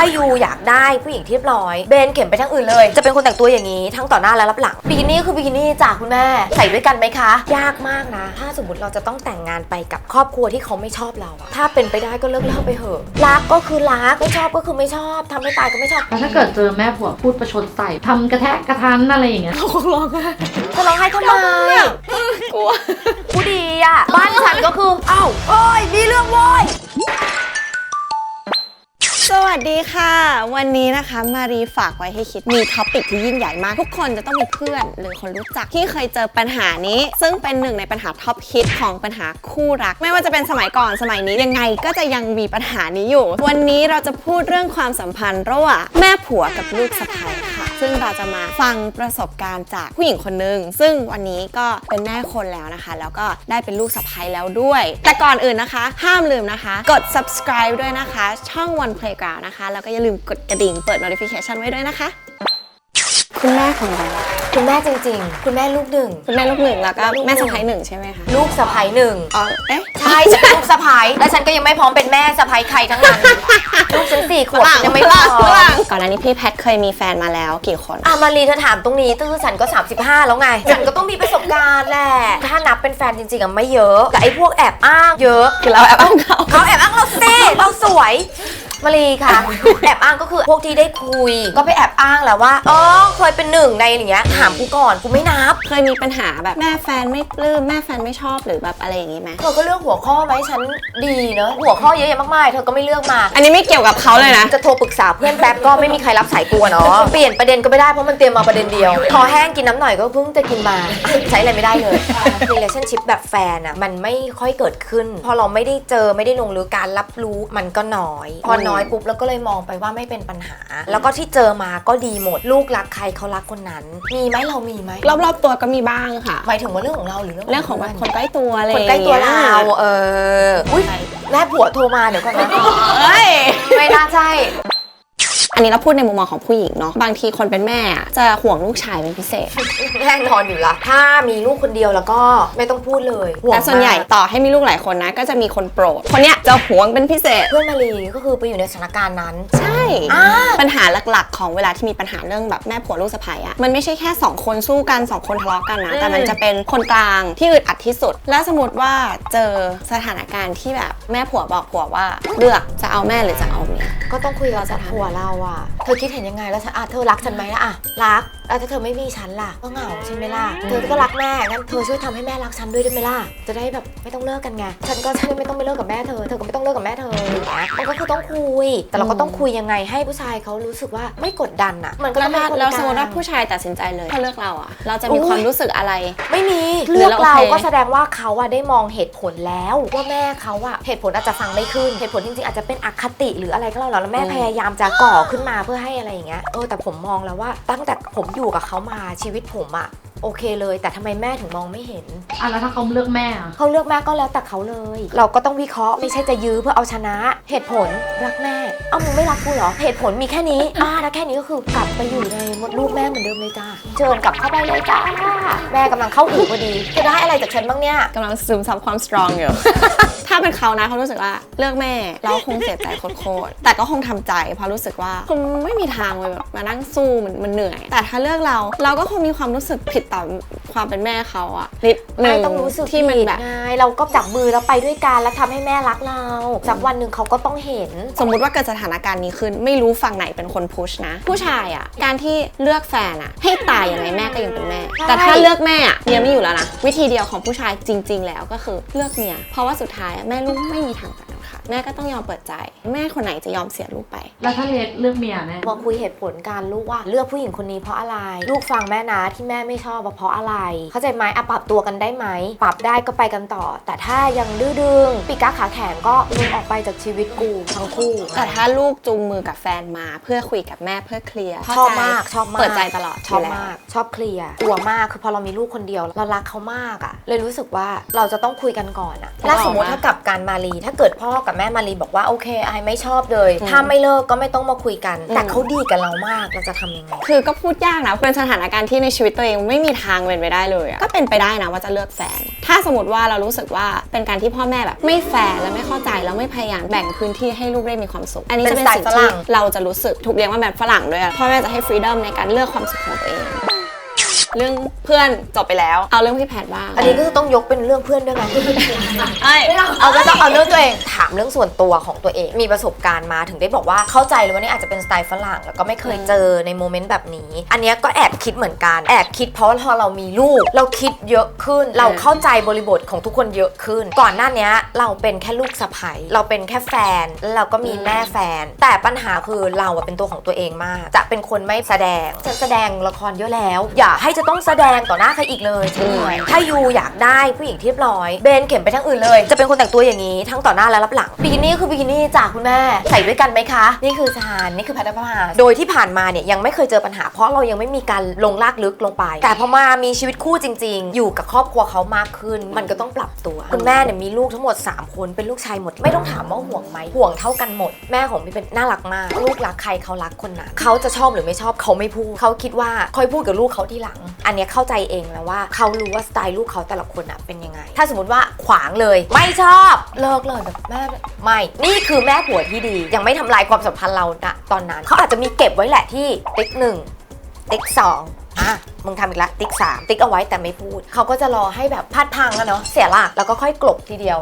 ถ้ายูอยากได้ผู้หญิงที่เรียบร้อย เบนเข็มไปทั้งอื่นเลย จะเป็นคนแต่งตัวอย่างนี้ทั้งต่อหน้าและรับหลังบิกินี่คือบิกินี่จากคุณแม่ใส่ด้วยกันไหมคะ ยากมากนะ ถ้าสมมติเราจะต้องแต่งงานไปกับครอบครัวที่เขาไม่ชอบเราอะถ้าเป็นไปได้ก็เลิกเล่าไปเถอะรักก็คือรักไม่ชอบก็คือไม่ชอบทำไม่ตายก็ไม่ชอบ แล้วถ้าเกิดเจอแม่ผัวพูดประชดใส่ทำกระแทกกระทันอะไรอย่างเงี้ยจะร้องไห้ทำไมกลัว ผู้ดีอะ บ้านฉันก็คือ เอ้าโอ้ย มีเรื่องโว้ย สวัสดีค่ะ วันนี้นะคะมารีฝากไว้ให้คิดมีท็อปิกที่ยิ่งใหญ่มาก ทุกคนจะต้องมีเพื่อนหรือคนรู้จักที่เคยเจอปัญหานี้ ซึ่งเป็นหนึ่งในปัญหาท็อปฮิตของปัญหาคู่รัก ไม่ว่าจะเป็นสมัยก่อนสมัยนี้ยังไงก็จะยังมีปัญหานี้อยู่ วันนี้เราจะพูดเรื่องความสัมพันธ์ระหว่างแม่ผัวกับลูกสะใภ้ค่ะ ซึ่งเราจะมาฟังประสบการณ์จากผู้หญิงคนหนึ่งซึ่งวันนี้ก็เป็นแม่คนแล้วนะคะ แล้วก็ได้เป็นลูกสะใภ้แล้วด้วย แต่ก่อนอื่นนะคะ ห้ามลืมนะคะ กด subscribe ด้วยนะคะ ช่อง One Playground นะคะ แล้วก็อย่าลืมกดกระดิ่งเปิด notification ไว้ด้วยนะคะ คุณแม่ของเราคุณแม่จริง ๆ คุณแม่ลูกหนึ่ง คุณแม่ลูกหนึ่งแล้วก็แม่สะใภ้หนึ่งใช่ไหมคะลูกสะใภ้หนึ่งอ๋อเอ๊ะ ใช่ฉันเป็นลูกสะใภ้และฉันก็ยังไม่พร้อมเป็นแม่สะใภ้ใครทั้งนั้น ลูกฉันสี่ขวบฉันยังไม่พร้อมก่อนหน้านี้พี่แพทเคยมีแฟนมาแล้วกี่คนอามารีเธอถามตรงนี้ตื้อฉันก็ 35 แล้วไง ฉันก็ต้องมีประสบการณ์แหละ ถ้านับเป็นแฟนจริงๆอะไม่เยอะ แต่ไอ้พวกแอบอ้างเยอะ คือเราแอบอ้างเขาเขาแอบอ้างเราสิเราสวย มารีค่ะ แอบอ้างก็คือพวกที่ได้คุย ก็ไปแอบอ้างแหละว่าอ๋อเคยเป็นหนึ่งในอย่างเงี้ยถามกูก่อนกูไม่นับ เคยมีปัญหาแบบแม่แฟนไม่ปลื้มแม่แฟนไม่ชอบหรือแบบอะไรอย่างงี้ไหมเธอก็เลือกหัวข้อไหมาให้ฉันดีเนอะหัวข้อเยอะแยะมากมายเธอก็ไม่เลือกมา อันนี้ไม่เกี่ยวกับเขาเลยนะ จะโทรปรึกษาเพื่อนแป๊บก็ไม่มีใครรับสายกลัวเนาะเปลี่ยนประเด็นก็ไม่ได้เพราะมันเตรียมมาประเด็นเดียวคอแห้งกินน้ำหน่อยก็เพิ่งจะกินมาใช้อะไรไม่ได้เลย relationship แบบแฟนอะมันไม่ค่อยเกิดขึ้น พอเราไม่ได้เจอไม่ได้ลงลึกการรับรู้มันก็น้อยพอน้อยปุ๊บแล้วก็เลยมองไปว่าไม่เป็นปัญหา แล้วก็ที่เจอมาก็ดีหมด ลูกรักใครเขารักคนนั้น มีไหมเรามีไหมรอบๆตัวก็มีบ้างค่ะหมายถึงว่าเรื่องของเราหรือเรื่องเรื่องของแบบคนใกล้ตัวอะไรคนใกล้ตัวเราเอออุ้ยแม่ผัวโทรมาเดี๋ยวก่อนนะเฮ้ยไม่น่าใช่ อันนี้เราพูดในมุมมองของผู้หญิงเนาะบางทีคนเป็นแม่อะจะห่วงลูกชายเป็นพิเศษ แน่นอนอยู่ละ ถ้ามีลูกคนเดียวแล้วก็ไม่ต้องพูดเลยห่วงแต่ส่วนใหญ่มากต่อให้มีลูกหลายคนนะ ก็จะมีคนโปรด คนเนี้ยจะห่วงเป็นพิเศษ เพื่อนมารีก็คือไปอยู่ในสถานการณ์นั้น ใช่ อ่า ปัญหาหลักๆ ของเวลาที่มีปัญหาเรื่องแบบแม่ผัวลูกสะใภ้อะมันไม่ใช่แค่สองคนสู้กันสองคนทะเลาะกันนะ แต่มันจะเป็นคนกลางที่อึดอัดที่สุด และสมมติว่าเจอสถานการณ์ที่แบบแม่ผัวบอกผัวว่า เลือกจะเอาแม่หรือจะเอาเมีย ก็ต้องคุยกับกับผัวเราอะเธอคิดเห็นยังไงแล้วฉันอะเธอรักฉันไหมนะอะรัก แล้วถ้าเธอไม่มีฉันล่ะก็เหงาใช่ไหมล่ะ เธอก็รักแม่งั้นเธอช่วยทำให้แม่รักฉันด้วยได้ไหมล่ะ จะได้แบบไม่ต้องเลิกกันไง ฉันก็ช่วยไม่ต้องไปเลิกกับแม่เธอ เธอก็ไม่ต้องเลิกกับแม่เธออย่างเงี้ยมันก็คือต้องคุย แต่เราก็ต้องคุยยังไงให้ผู้ชายเขารู้สึกว่าไม่กดดันอะมันก็แล้ต้วองเป็ถ้านคนแล้วกสลางมมติว่าผู้ชายตัดสินใจเลยถ้าเลือกเราอะเราจะมีอุ๊ยความรู้สึกอะไร ไม่มีหรือเลือกเราเราโอเคก็แสดงว่าเขาอะได้มองเหตุผลแล้วว่าแม่เขาอะเหตุผลอาจจะฟังไม่ขึ้น เหตุผลจริงๆอาจจะเป็นอคติหรืออะไรก็แล้วแล้วแม่พยายามจะก่อขึ้นมาเพื่อให้อะไรอย่างเงี้ย เออแต่ผมมองแล้วว่าตั้งแต่ผมอยู่กับเขามาชีวิตผมอะ โอเคเลย แต่ทำไมแม่ถึงมองไม่เห็น อะแล้วถ้าเขาเลือกแม่อะเขาเลือกแม่ก็แล้วแต่เขาเลย เราก็ต้องวิเคราะห์ไม่ใช่จะยื้อเพื่อเอาชนะ เหตุผลรักแม่ เอ้ามึงไม่รักกูเหรอ เหตุผลมีแค่นี้ อ่าแล้วแค่นี้ก็คือกลับไปอยู่ในมดลูกแม่เหมือนเดิมเลยจ้าเชิญกลับเข้าไปเลยจ้าแม่กำลังเข้าอู่พอดี จะได้อะไรจากฉันบ้างเนี่ย กำลังซึมซับความสตรองอยู่ ถ้าเป็นเขานะเขารู้สึกว่าเลือกแม่เราคงเสียใจโคตรๆแต่ก็คงทำใจเพราะรู้สึกว่าคงไม่มีทางเลยแบบมานั่งสู้มันมันเหนื่อย แต่ถ้าเลือกเราเราก็คงมีความรู้สึกผิดต่อความเป็นแม่เขาอะนิดหนึ่ไม่งต้องรู้สึกที่มันผิดแบบไงเราก็จับมือแล้วไปด้วยกันแล้วทำให้แม่รักเราสักวันหนึ่งเขาก็ต้องเห็น สมมุติว่าเกิดสถานการณ์นี้ขึ้นไม่รู้ฝั่งไหนเป็นคนพุชนะ ผู้ชายอะการที่เลือกแฟนอะให้ตายยังไงแม่ก็ยังเป็นแม่ ใช่ แต่ถ้าเลือกแม่อะเมียไม่อยู่แล้วนะวิธีเดียวของผู้ชายจริง ๆ แล้วก็คือเลือกเมียเพราะว่าสุดท้ายอะแม่ลูกไม่มีทางตัดกันค่ะ แม่ก็ต้องยอมเปิดใจ แม่คนไหนจะยอมเสียลูกไป แล้วถ้าเลดเลือกเมียแม่มาคุยเหตุผลการลูกว่าเลือกผู้หญิงคนนี้เพราะอะไร ลูกฟังแม่นะที่แม่ไม่ชอบว่าเพราะอะไร เข้าใจไหมอะปรับตัวกันได้ไหม ปรับได้ก็ไปกันต่อ แต่ถ้ายังดื้อดึงปีกก้าขาแข็งก็มึงออกไปจากชีวิตกูทั้งคู่แต่ถ้าลูกจูงมือกับแฟนมาเพื่อคุยกับแม่เพื่อเคลียร์ชอบมากชอบมากเปิดใจตลอดชอบยู่แล้วมาก ชอบเคลียร์กลัวมากคือพอเรามีลูกคนเดียวเรารักเขามากอะเลยรู้สึกว่าเราจะต้องคุยกันก่อนอะถูกต้องถ้าสมมติปะถ้ากับการมาลีถ้าเกิดพ่อกับแม่มารีบอกว่าโอเคไอไม่ชอบเลย ถ้าไม่เลิกก็ไม่ต้องมาคุยกัน แต่เขาดีกับเรามากเราจะทำยังไง คือก็พูดยากนะ เป็นสถานการณ์ที่ในชีวิตตัวเองไม่มีทางเป็นไปได้เลยอะก็เป็นไปได้นะว่าจะเลือกแฟน ถ้าสมมติว่าเรารู้สึกว่าเป็นการที่พ่อแม่แบบ ไม่แฟร์และไม่เข้าใจแล้วไม่พยายามแบ่งพื้นที่ให้ลูกได้มีความสุข อันนี้จะเป็นเป็นสไตล์สิ่งฝรั่ที่งเราจะรู้สึกถูกเลี้ยงมาแบบฝรั่งด้วยอะพ่อแม่จะให้ฟรีดอมในการเลือกความสุขของตัวเอง เรื่องเพื่อนจบไปแล้ว เอาเรื่องพี่แพทบ้างอันนี้ก็คือต้องยกเป็นเรื่องเพื่อนด้วยไหมเอ้ยเอาก็ต้องเอาเรื่องตัวเองถามเรื่องส่วนตัวของตัวเอง มีประสบการณ์มาถึงได้บอกว่าเข้าใจเลยว่านี่อาจจะเป็นสไตล์ฝรั่งแล้วก็ไม่เคยเจอในโมเมนต์แบบนี้ อันเนี้ยก็แอบคิดเหมือนกันแอบคิดเพราะว่าพอเรามีลูก เราคิดเยอะขึ้น เราเข้าใจบริบทของทุกคนเยอะขึ้น ก่อนหน้าเนี้ยเราเป็นแค่ลูกสะใภ้เราเป็นแค่แฟนแล้วเราก็มีแม่แฟน แต่ปัญหาคือเราอะเป็นตัวของตัวเองมาก จะเป็นคนไม่แสดงจะแสดงละครเยอะแล้ว อย่าให้จะต้องแสดงต่อหน้าใครอีกเลยใช่ไหมถ้ายูอยากได้ผู้หญิงที่เรียบร้อย เบนเข็มไปทั้งอื่นเลย จะเป็นคนแต่งตัวอย่างนี้ทั้งต่อหน้าและรับหลังบิกินี่คือบิกินี่จากคุณแม่ใส่ด้วยกันไหมคะ นี่คือชานนี่คือแพทย์นภาโดยที่ผ่านมาเนี่ยยังไม่เคยเจอปัญหา เพราะเรายังไม่มีการลงลากลึกลงไป แต่พอมามีชีวิตคู่จริง ๆ อยู่กับครอบครัวเขามากขึ้น มันก็ต้องปรับตัวคุณแม่เนี่ยมีลูกทั้งหมด 3 คนเป็นลูกชายหมดไม่ต้องถามว่าห่วงไหมห่วงเท่ากันหมด แม่ของพี่เป็นน่ารักมาก ลูกรักใครเขารักคนนั้นเขาจะชอบหรือไม่ชอบเขาไม่พูดเขาคิดว่าค่อยพูดกับลูกเขาทีหลัง อันนี้เข้าใจเองแล้วว่าเขารู้ว่าสไตล์ลูกเขาแต่ละคนอะเป็นยังไง ถ้าสมมติว่าขวางเลยไม่ชอบเลิกเลยแบบแม่ไม่ นี่คือแม่ผัวที่ดี ยังไม่ทำลายความสัมพันธ์เราณตอนนั้นเขาอาจจะมีเก็บไว้แหละที่ติ๊กหนึ่งติ๊กสองอะมึงทำอีกละติ๊กสามติ๊กเอาไว้แต่ไม่พูด เขาก็จะรอให้แบบพลาดพังแล้วเนาะเสียหลักแล้วก็ค่อยกลบทีเดียว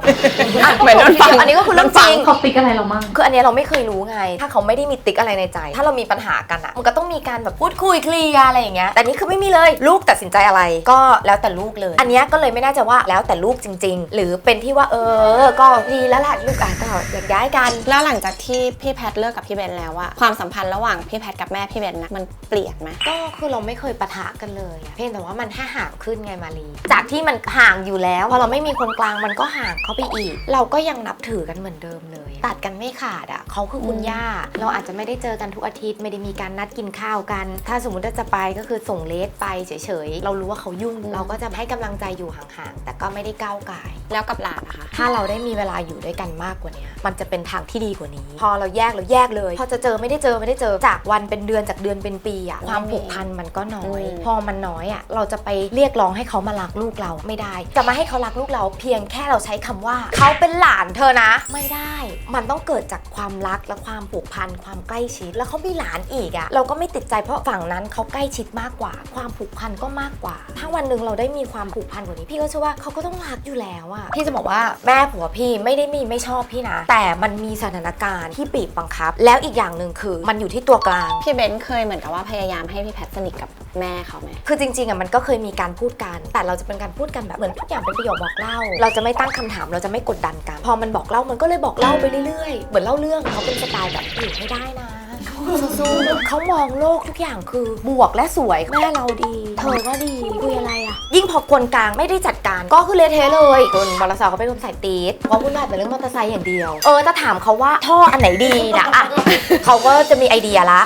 อะเหมือนโดนฟัง อันนี้ก็คือเรื่องจริง เขาติ๊กอะไรเรามั่ง คืออันเนี้ยเราไม่เคยรู้ไง ถ้าเขาไม่ได้มีติ๊กอะไรในใจ ถ้าเรามีปัญหากันอะมันก็ต้องมีการแบบพูดคุยเคลียร์อะไรอย่างเงี้ย แต่นี่คือไม่มีเลย ลูกตัดสินใจอะไร ก็แล้วแต่ลูกเลย อันเนี้ยก็เลยไม่น่าจะว่าแล้วแต่ลูกจริง ๆ หรือเป็นที่ว่าเออ ก็ดีแล้วแหละลูกอะก็อยากย้ายกัน แล้วหลังจากที่พี่แพทเลิกกับพี่เบนแล้วอะความสัมพันธ์ระหว่างพี่แพทกับแม่พี่เบนนะมันเปลี่ยนไหมก็คือเราไม่เคยปะทะกันเลยอะเพียงแต่ว่ามันแค่ห่างขึ้นไงมารีจากที่มันห่างอยู่แล้ว พอเราไม่มีคนกลางมันก็ห่างเข้าไปอีก เราก็ยังนับถือกันเหมือนเดิมเลย ตัดกันไม่ขาดอะเขาคือคุณย่า เราอาจจะไม่ได้เจอกันทุกอาทิตย์ไม่ได้มีการนัดกินข้าวกัน ถ้าสมมติว่าจะไปก็คือส่งเลสไปเฉยๆเรารู้ว่าเขายุ่ง เราก็จะให้กำลังใจอยู่ห่างๆแต่ก็ไม่ได้ก้าวไก่าย แล้วกับหลานนะคะ ถ้าเราได้มีเวลาอยู่ด้วยกันมากกว่านี้มันจะเป็นทางที่ดีกว่านี้ พอเราแยกเราแยกเลย พอจะเจอไม่ได้เจอไม่ได้เจอจากวันเป็นเดือนจากเดือนเป็นปีอะความผูกพันมันก็น้อยอืมพอมันน้อยอะเราจะไปเรียกร้องให้เขามารักลูกเราไม่ได้ จะมาให้เขารักลูกเราเพียงแค่เราใช้คำว่า เขาเป็นหลานเธอนะ ไม่ได้ มันต้องเกิดจากความรักและความผูกพันความใกล้ชิด แล้วเขามีหลานอีกอะเราก็ไม่ติดใจเพราะฝั่งนั้นเขาใกล้ชิดมากกว่า ความผูกพันก็มากกว่า ถ้าวันหนึ่งเราได้มีความผูกพันกว่านี้ พี่ก็เชื่อว่าเขาก็ต้องรักอยู่แล้วอะพี่จะบอกว่าแม่ผัวพี่ไม่ได้มีไม่ชอบพี่นะ แต่มันมีสถานการณ์ที่บีบบังคับ แล้วอีกอย่างหนึ่งคือมันอยู่ที่ตัวกลางพี่เบนเคยเหมือนกับว่าพยายามให้พี่แพทสนิทกับ แม่เขาไหมคือจริงๆอะมันก็เคยมีการพูดกัน แต่เราจะเป็นการพูดกันแบบเหมือนทุกอย่างเป็นประโยคบอกเล่า เราจะไม่ตั้งคำถามเราจะไม่กดดันกัน พอมันบอกเล่ามันก็เลยบอกเล่าไปเรื่อยๆ เหมือนเล่าเรื่องเขาเป็นสไตล์แบบอยู่ไม่ได้นะสู้ๆเขามองโลกทุกอย่างคือบวกและสวยแม่เราดี เธอก็ดีคุยอะไรอะ ยิ่งพอคนกลางไม่ได้จัดการ ก็คือเละเทะเลยคนบอลสาวเขาเป็นคนใส่ตีดเพราะคุณแบบแต่เรื่องมอเตอร์ไซค์อย่างเดียว เออถ้าถามเขาว่าท่ออันไหนดีนะอะ เขาก็จะมีไอเดียละ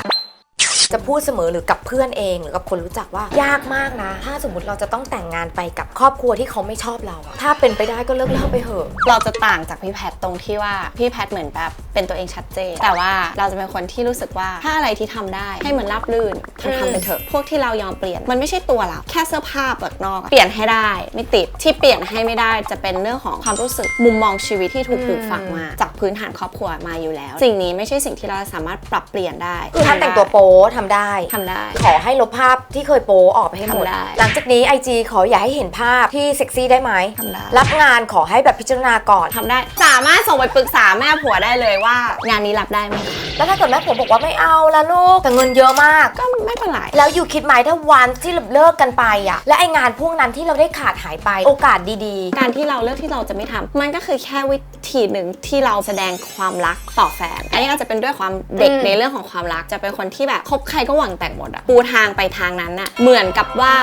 จะพูดเสมอหรือกับเพื่อนเอง หรือกับคนรู้จักว่ายากมากนะ ถ้าสมมติเราจะต้องแต่งงานไปกับครอบครัวที่เขาไม่ชอบเราอะถ้าเป็นไปได้ก็เลิกเล่าไปเถอะ เราจะต่างจากพี่แพทตรงที่ว่าพี่แพทเหมือนแบบเป็นตัวเองชัดเจน แต่ว่าเราจะเป็นคนที่รู้สึกว่าถ้าอะไรที่ทำได้ให้มันรับลื่นทำทำไปเถอะพวกที่เรายอมเปลี่ยนมันไม่ใช่ตัวเราแค่เสื้อผ้าเปลือกนอกอะเปลี่ยนให้ได้ไม่ติดที่เปลี่ยนให้ไม่ได้จะเป็นเรื่องของความรู้สึกมุมมองชีวิตที่ถูกปลูกฝังมาจากพื้นฐานครอบครัวมาอยู่แล้ว สิ่งนี้ไม่ใช่สิ่งที่เราสามารถปรับเปลี่ยนได้ คือถ้าแต่งตัวโป๊ทำได้ทำได้ ขอให้ลบภาพที่เคยโป๊ออกไปให้หมด ทำได้หลังจากนี้ IG ขออย่าให้เห็นภาพที่เซ็กซี่ได้ไหมทำได้ รับงานขอให้แบบพิจารณาก่อน ทำได้ สามารถส่งไปปรึกษาแม่ผัวได้เลยว่างานนี้รับได้ไหมคะแล้วถ้าเกิดแม่ผมบอกว่าไม่เอาละลูกแต่เงินเยอะมาก ก็ไม่เป็นไร แล้วอยู่คิดไหมถ้าวันที่เลิกกันไปอะและไองานพวกนั้นที่เราได้ขาดหายไปโอกาสดีๆการที่เราเลือกที่เราจะไม่ทำมันก็คือแค่วิธีหนึ่งที่เราแสดงความรักต่อแฟน อันนี้อาจจะเป็นด้วยความเด็กอืมในเรื่องของความรัก จะเป็นคนที่แบบคบใครก็หวังแต่งหมดอะปูทางไปทางนั้นอะเหมือนกับว่า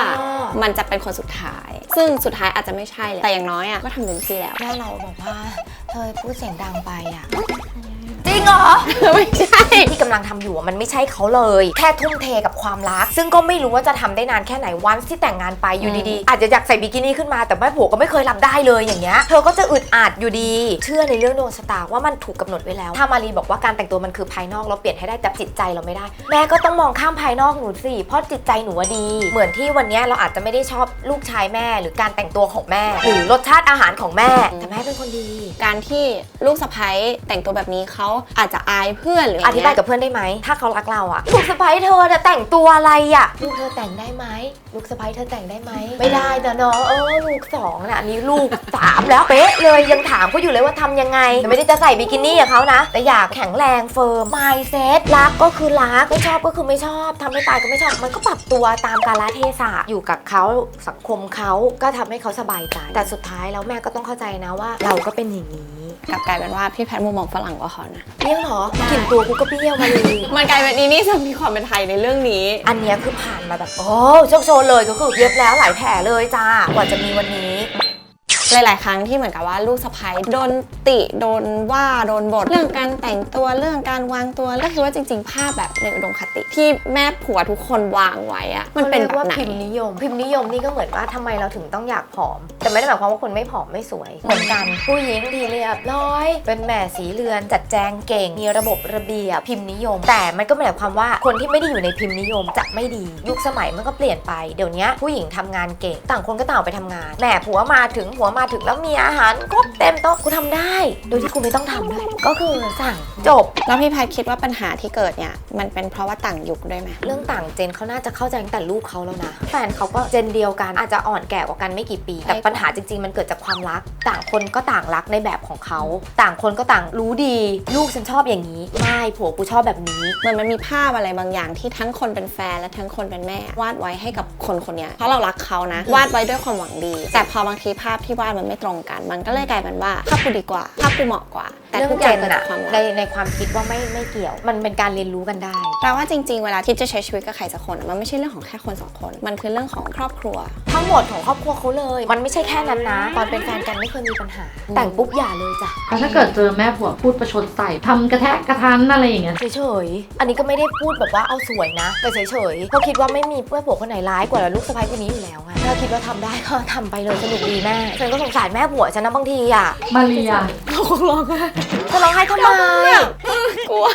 มันจะเป็นคนสุดท้าย ซึ่งสุดท้ายอาจจะไม่ใช่แหละแต่อย่างน้อยอะก็ทำเต็มที่แล้วแม่เราบอกว่าเธอพูดเสียงดังไปอะจ ริริงเหรอ ไม่ใช่ที่กำลังทำอยู่อะมันไม่ใช่เขาเลย แค่ทุ่มเทกับความรัก ซึ่งก็ไม่รู้ว่าจะทำได้นานแค่ไหนวันที่แต่งงานไปอยู่ดีๆ อาจจะอยากใส่บิกินี่ขึ้นมาแต่แม่ผัวก็ไม่เคยรับได้เลยอย่างเงี้ยเธอก็จะอึดอัดอยู่ดี เชื่อในเรื่องดวงชะตาว่ามันถูกกำหนดไว้แล้ว ถ้ามารีบอกว่าการแต่งตัวมันคือภายนอกเราเปลี่ยนให้ได้แต่จิตใจเราไม่ได้ แม่ก็ต้องมองข้ามภายนอกหนูสิเพราะจิตใจหนูว่าดี เหมือนที่วันเนี้ยเราอาจจะไม่ได้ชอบลูกชายแม่ หรือการแต่งตัวของแม่ หรือรสชาติอาหารของแม่ แต่แม่เป็นคนดี การที่ลูกสะใภ้แต่งตัวแบบนี้เขาอาจจะอายเพื่อนหรือออะไรธิบายกับเพื่อนได้ไหม ถ้าเขารักเราอะลูกสะใภ้เธอจะแต่งตัวอะไรอะลูกเธอแต่งได้ไหมลูกสะใภ้เธอแต่งได้ไหมไม่ได้นะเนาะเออลูกสองน่ะอันนี้ลูกสามแล้วเป๊ะเลยยังถามเขาอยู่เลยว่าทำยังไงแต่ไม่ได้จะใส่บิกินี่กับเขานะ แต่อยากแข็งแรงเฟิร์ม mindset รักก็คือรักไม่ชอบก็คือไม่ชอบทำไม่ตายก็ไม่ชอบมันก็ปรับตัวตามกาลเทศะอยู่กับเขาสังคมเขาก็ทำให้เขาสบายใจแต่สุดท้ายแล้วแม่ก็ต้องเข้าใจนะว่า เราก็เป็นอย่างนี้ กลับกลายเป็นว่าพี่แพทย์มุมมองฝรั่งกว่าเขานะเปรี้ยวเหรอกลิ่นตัวกูก็เปรี้ยวมาเลยมันกลายเป็นนี่นี่จะมีความเป็นไทยในเรื่องนี้ อันเนี้ยคือผ่านมาแบบโอ้โชคโชนเลยก็คือเย็บแล้วหลายแผลเลยจ้ากว่าจะมีวันนี้ หลาย ๆ ครั้งที่เหมือนกับว่าลูกสะใภ้โดนติโดนว่าโดนบทเรื่องการแต่งตัวเรื่องการวางตัวก็คือว่าจริง ๆ ภาพแบบในอุดมคติที่แม่ผัวทุกคนวางไว้อะมันเป็นแบบว่าไหนพิมพ์นิยม พิมพ์นิยมนี่ก็เหมือนว่าทำไมเราถึงต้องอยากผอม แต่ไม่ได้หมายความว่าคนไม่ผอมไม่สวย เหมือนกันผู้หญิงดีเรียบร้อย เป็นแม่สีเรือนจัดแจงเก่ง มีระบบระเบียบพิมพ์นิยม แต่มันก็ไม่ได้หมายความว่าคนที่ไม่ได้อยู่ในพิมพ์นิยมจะไม่ดี ยุคสมัยมันก็เปลี่ยนไปเดี๋ยวนี้ผู้หญิงทำงานเก่ง ต่างคนก็ต่างไปทำงานแม่ผัวมาถึงผัวมาถึงแล้วมีอาหารครบเต็มโต๊ะกูทำได้ โดยที่กูไม่ต้องทำด้วย ก็คือสั่งจบ แล้วพี่แพทย์คิดว่าปัญหาที่เกิดเนี่ย มันเป็นเพราะว่าต่างยุคด้วยไหมเรื่องต่างเจนเขาน่าจะเข้าใจตั้งแต่ลูกเขาแล้วนะแฟนเขาก็เจนเดียวกันอาจจะอ่อนแก่กว่ากันไม่กี่ปี แต่ปัญหาจริง ๆ มันเกิดจากความรัก ต่างคนก็ต่างรักในแบบของเขา ต่างคนก็ต่างรู้ดี ลูกฉันชอบอย่างนี้ ไม่ผัวกูชอบแบบนี้เหมือนมันมีภาพอะไรบางอย่างที่ทั้งคนเป็นแฟนและทั้งคนเป็นแม่ วาดไว้ให้กับคนคนเนี้ยเพราะเรารักเขานะ วาดไว้ด้วยความหวังดี แต่พอบางทีภาพที่วาดมันไม่ตรงกัน มันก็เลยกลายเป็นว่าภาพกูดีกว่าภาพกูเหมาะกว่า แต่เรื่อทุงกอเจย่างนเกิดจาอะกความรัก ในในความคิดว่าไม่ไม่เกี่ยว มันเป็นการเรียนรู้กันได้แปลว่าจริงๆ เวลาที่จะใช้ชีวิตกับใครสักคนอะมันไม่ใช่เรื่องของแค่คนสองคน มันคือเรื่องของครอบครัว ทั้งหมดของครอบครัวเขาเลย มันไม่ใช่แค่นั้นนะ ตอนเป็นแฟนกันไม่เคยมีปัญหา แต่งปุ๊บอย่าเลยจ้ะแล้วถ้าเกิดเจอแม่ผัวพูดประชดใส่ทำกระแทกกระทันอะไรอย่างเงี้ย เฉยๆอันนี้ก็ไม่ได้พูดแบบว่าเอาสวยนะ แต่เฉยๆเพราะคิดว่าไม่มีเพื่อนผัวคนไหนร้ายกว่าลูกสะใภ้คนนี้อยู่แล้วไง ถ้าคิดว่าทำได้ก็ทำไปเลยสนุกดีแม่ฉันก็สงสารแม่ผัวฉันนะบางทีอะมาเรียจะร้องไห้ทำไมกลัว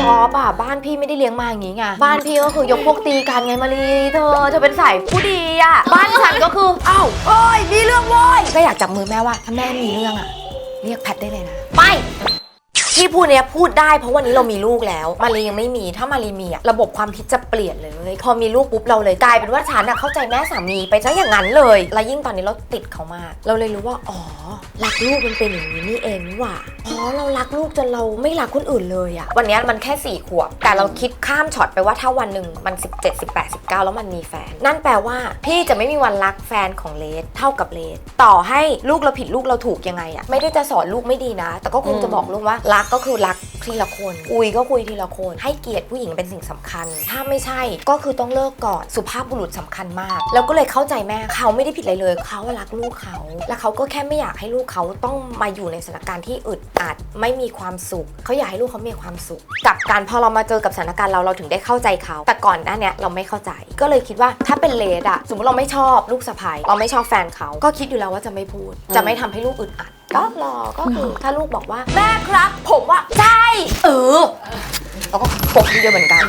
ชอบอะบ้านพี่ไม่ได้เลี้ยงมาอย่างงี้ไงบ้านพี่ก็คือยกพวกตีกันไงมารีเธอเธอเป็นสายผู้ดีอะบ้านฉันก็คือเอ้าโอ้ยมีเรื่องโว้ยก็อยากจับมือแม่ว่าถ้าแม่มีเรื่องอะเรียกแพทได้เลยนะไป ที่พูดเนี้ยพูดได้เพราะวันนี้เรามีลูกแล้ว มารียังไม่มีถ้ามารีมีอะระบบความคิดจะเปลี่ยนเลย พอมีลูกปุ๊บเราเลยกลายเป็นว่าฉันอะเข้าใจแม่สามีไปซะอย่างนั้นเลย แล้วยิ่งตอนนี้เราติดเขามาก เราเลยรู้ว่าอ๋อรักลูกมันเป็นอย่างนี้นี่เองนี่หว่าอ๋อเรารักลูกจนเราไม่รักคนอื่นเลยอะวันนี้มันแค่สี่ขวบ แต่เราคิดข้ามช็อตไปว่าถ้าวันหนึ่งมัน 17 18 19 แล้วมันมีแฟน นั่นแปลว่า พี่จะไม่มีวันรักแฟนของเลสเท่ากับเลสต่อให้ลูกเราผิดลูกเราถูกยังไงอะไม่ได้จะสอนลูกไม่ดีนะ แต่ก็คงจะบอกลูกว่ารักก็คือรักทีละคนคุยก็คุยทีละคน ให้เกียรติผู้หญิงเป็นสิ่งสำคัญ ถ้าไม่ใช่ก็คือต้องเลิกก่อนสุภาพบุรุษสำคัญมาก แล้วก็เลยเข้าใจแม่เขาไม่ได้ผิดอะไรเลย เขารักลูกเขา และเขาก็แค่ไม่อยากให้ลูกเขาต้องมาอยู่ในสถานการณ์ที่อึดอัดไม่มีความสุข เขาอยากให้ลูกเขามีความสุข กับการพอเรามาเจอกับสถานการณ์เราเราถึงได้เข้าใจเขา แต่ก่อนหน้าเนี้ยเราไม่เข้าใจ ก็เลยคิดว่าถ้าเป็นเลดอะสมมติเราไม่ชอบลูกสะใภ้เราไม่ชอบแฟนเขา ก็คิดอยู่แล้วว่าจะไม่พูด จะไม่ทำให้ลูกอึดอัด ก็รอก็คือถ้าลูกบอกว่า แม่ครับ ผมว่าใช่เออเราก็ปกทีเดียวเหมือนกัน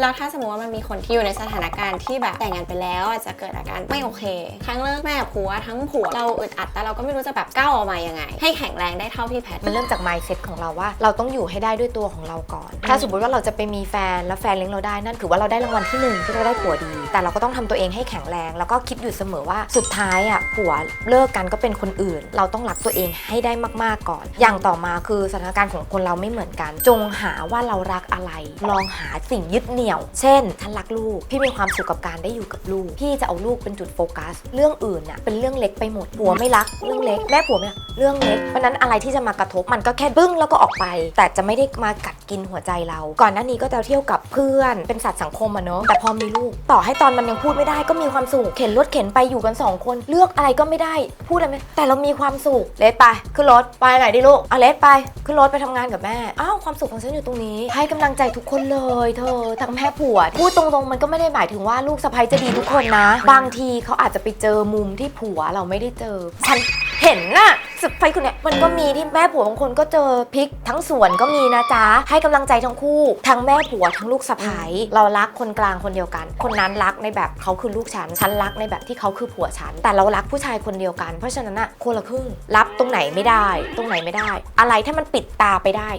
แล้วถ้าสมมติว่ามันมีคนที่อยู่ในสถานการณ์ที่แบบแต่งงานไปแล้วอาจจะเกิดอาการไม่โอเค ทั้งเลิกแม่ผัวทั้งผัวเราอึดอัดแต่เราก็ไม่รู้จะแบบก้าวออกมายังไง ให้แข็งแรงได้เท่าพี่แพทย์มันเริ่มจาก mindset ของเราว่า เราต้องอยู่ให้ได้ด้วยตัวของเราก่อน ถ้าสมมติว่าเราจะไปมีแฟนแล้วแฟนเลี้ยงเราได้นั่นถือว่าเราได้รางวัลที่หนึ่งที่เราได้ผัวดี แต่เราก็ต้องทำตัวเองให้แข็งแรง แล้วก็คิดอยู่เสมอว่าสุดท้ายอะผัวเลิกกันก็เป็นคนอื่น เราต้องรักตัวเองให้ได้มากๆก่อน อย่างต่อมาคือสถานการณ์ของคนเราไม่เหมือนกัน จงหาว่าเรารักอะไร ลองหาสิ่งยึดเหนี่ยวเหนี่ยว เช่นฉันรักลูก พี่มีความสุขกับการได้อยู่กับลูก พี่จะเอาลูกเป็นจุดโฟกัส เรื่องอื่นน่ะเป็นเรื่องเล็กไปหมดผัวไม่รัก เรื่องเล็กแม่ผัวไม่รักเรื่องเล็กเพราะนั้นอะไรที่จะมากระทบมันก็แค่บึ้งแล้วก็ออกไป แต่จะไม่ได้มากัดกินหัวใจเรา ก่อนหน้านี้ก็จะเที่ยวกับเพื่อน เป็นสัตว์สังคมอะเนาะแต่พอมีลูก ต่อให้ตอนมันยังพูดไม่ได้ก็มีความสุขเข็นรถเข็นไปอยู่กันสองคน เลือกอะไรก็ไม่ได้พูดอะไรไม่แต่เรามีความสุขเลสไปขึ้นรถไปไหนดิลูกเอาเลสไปขึ้นรถไปทำงานกับแม่อ้าวความสุขของฉันอยู่ตรงนี้ ให้กำลังใจทุกคนเลย เธอทั้งแม่ผัว พูดตรงๆมันก็ไม่ได้หมายถึงว่าลูกสะใภ้จะดีทุกคนนะ บางทีเขาอาจจะไปเจอมุมที่ผัวเราไม่ได้เจอ ฉันเห็นน่ะสะใภ้คนเนี้ยมันก็มีที่แม่ผัวบางคนก็เจอพริกทั้งสวนก็มีนะจ๊ะ ให้กำลังใจทั้งคู่ทั้งแม่ผัวทั้งลูกสะใภ้เรารักคนกลางคนเดียวกัน คนนั้นรักในแบบเขาคือลูกฉันฉันรักในแบบที่เขาคือผัวฉัน แต่เรารักผู้ชายคนเดียวกัน เพราะฉะนั้นอะคนละครึ่งรับตรงไหนไม่ได้ ตรงไหนไม่ได้ อะไรถ้ามันปิดตาไปได้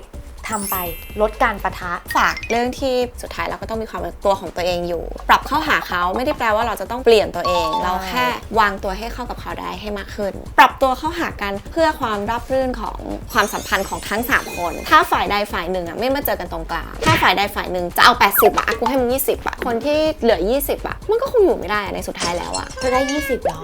ทำไปลดการประทะ ฝากเรื่องที่สุดท้ายเราก็ต้องมีความเป็นตัวของตัวเองอยู่ ปรับเข้าหาเขาไม่ได้แปลว่าเราจะต้องเปลี่ยนตัวเองใช่เราแค่วางตัวให้เข้ากับเขาได้ให้มากขึ้น ปรับตัวเข้าหากันเพื่อความราบรื่นของความสัมพันธ์ของทั้ง 3 คน ถ้าฝ่ายใดฝ่ายหนึ่งอะไม่มาเจอกันตรงกลาง ถ้าฝ่ายใดฝ่ายหนึ่งจะเอา 80บาทกูให้มึง20บาทคนที่เหลือ 20บาทมันก็คงอยู่ไม่ได้อะในสุดท้ายแล้วอะเธอได้ 20เหรอ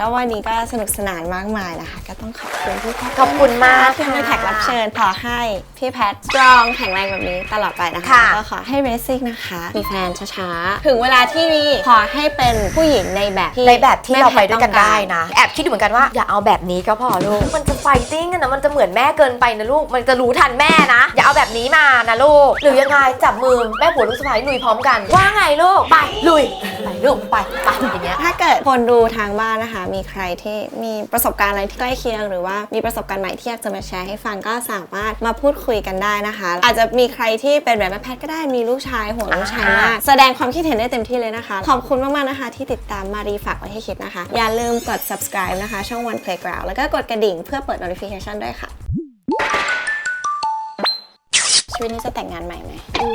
ก็วันนี้ก็สนุกสนานมากมายนะคะ ก็ต้องขอบคุณพี่แพทย์ขอบคุณมากที่มาค่ะแขกรับเชิญขอให้พี่แพทย์สตรองแข็งแรงแบบนี้ตลอดไปนะคะค่ะก็ขอให้เรซิ่งนะคะ มีแฟนช้าๆ ถึงเวลาที่ดีขอให้เป็นผู้หญิงในแบบที่ในแบบที่เราไปด้วยกันแม่แพทย์ต้องได้นะ แอบคิดอยู่เหมือนกันว่าอย่าเอาแบบนี้ก็พอลูก มันจะไฟติ้งกันนะมันจะเหมือนแม่เกินไปนะลูก มันจะรู้ทันแม่นะ อย่าเอาแบบนี้มานะลูก หรือยังไงจับมือแม่ผัวลูกสะใภ้ลุยพร้อมกัน ว่าไงลูกไปลุย ไปลูกไปไปอย่างเงี้ย ถ้าเกิดคนดูทางบ้านนะคะ มีใครที่มีประสบการณ์อะไรที่ใกล้เคียง หรือว่ามีประสบการณ์ใหม่ที่อยากจะมาแชร์ให้ฟังก็สามารถมาพูดคุยกันได้นะคะ อาจจะมีใครที่เป็นแบบแม่แพทย์ก็ได้มีลูกชายห่วงลูกชายมากแสดงความคิดเห็นได้เต็มที่เลยนะคะ ขอบคุณมากๆนะคะ ที่ติดตามมารีฝากไว้ให้คิดนะคะ อย่าลืมกด subscribe นะคะ ช่อง One Playground แล้วก็กดกระดิ่งเพื่อเปิด notification ด้วยค่ะ วิตนี้จะแต่งงานใหม่ไหมโอ้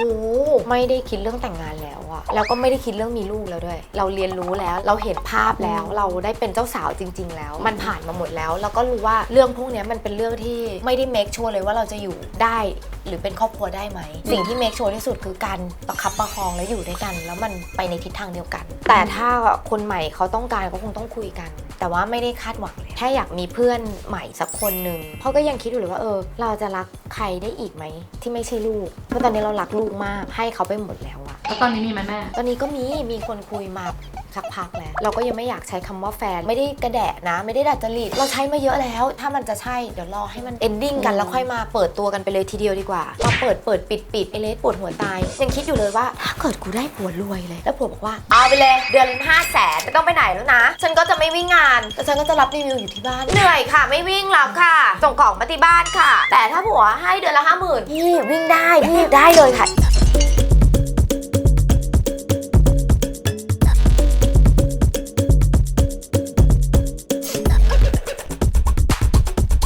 ไม่ได้คิดเรื่องแต่งงานแล้วอะแล้วก็ไม่ได้คิดเรื่องมีลูกแล้วด้วย เราเรียนรู้แล้วเราเห็นภาพแล้วเราได้เป็นเจ้าสาวจริง ๆ แล้ว มันผ่านมาหมดแล้วแล้วก็รู้ว่าเรื่องพวกเนี้ยมันเป็นเรื่องที่ไม่ได้เมคชัวร์เลยว่าเราจะอยู่ได้หรือเป็นครอบครัวได้ไหม สิ่งที่เมคชัวร์ที่สุดคือการประคับประคองและอยู่ด้วยกัน แล้วมันไปในทิศทางเดียวกัน แต่ถ้าคนใหม่เขาต้องการก็คงต้องคุยกัน แต่ว่าไม่ได้คาดหวังเลยแค่อยากมีเพื่อนใหม่สักคนหนึ่งเพราะก็ยังคิดอยู่เลยว่าเออ เราจะรักใครได้อีกไหมที่ไม่ใช่ลูก เพราะตอนนี้เรารักลูกมากให้เขาไปหมดแล้วอะแล้วตอนนี้มีไหมแม่ ตอนนี้ก็มีมีคนคุยมาสักพักแล้วเราก็ยังไม่อยากใช้คำว่าแฟน ไม่ได้กระแดะนะ ไม่ได้ดัดจริตเราใช้มาเยอะแล้ว ถ้ามันจะใช่เดี๋ยวรอให้มันเอนดิ้งกันแล้วค่อยมาเปิดตัวกันไปเลยทีเดียวดีกว่ามาเปิดเปิดปิดปิดไอเลสปวดหัวตาย ยังคิดอยู่เลยว่าถ้าเกิดกูได้ผัวรวยเลย แล้วผัวบอกว่าเอาไปเลยเดือนห้าแสนไม่ต้องไปไหนแล้วนะ ฉันก็จะไม่วิ่งงานแต่ฉันก็จะรับรีวิวอยู่ที่บ้านเหนื่อยค่ะ ไม่วิ่งแล้วค่ะ ส่งของมาที่บ้านค่ะ แต่ถ้าผัวให้เดือนละห้าหมื่นพี่วิ่งได้พี่ได้เลยค่ะ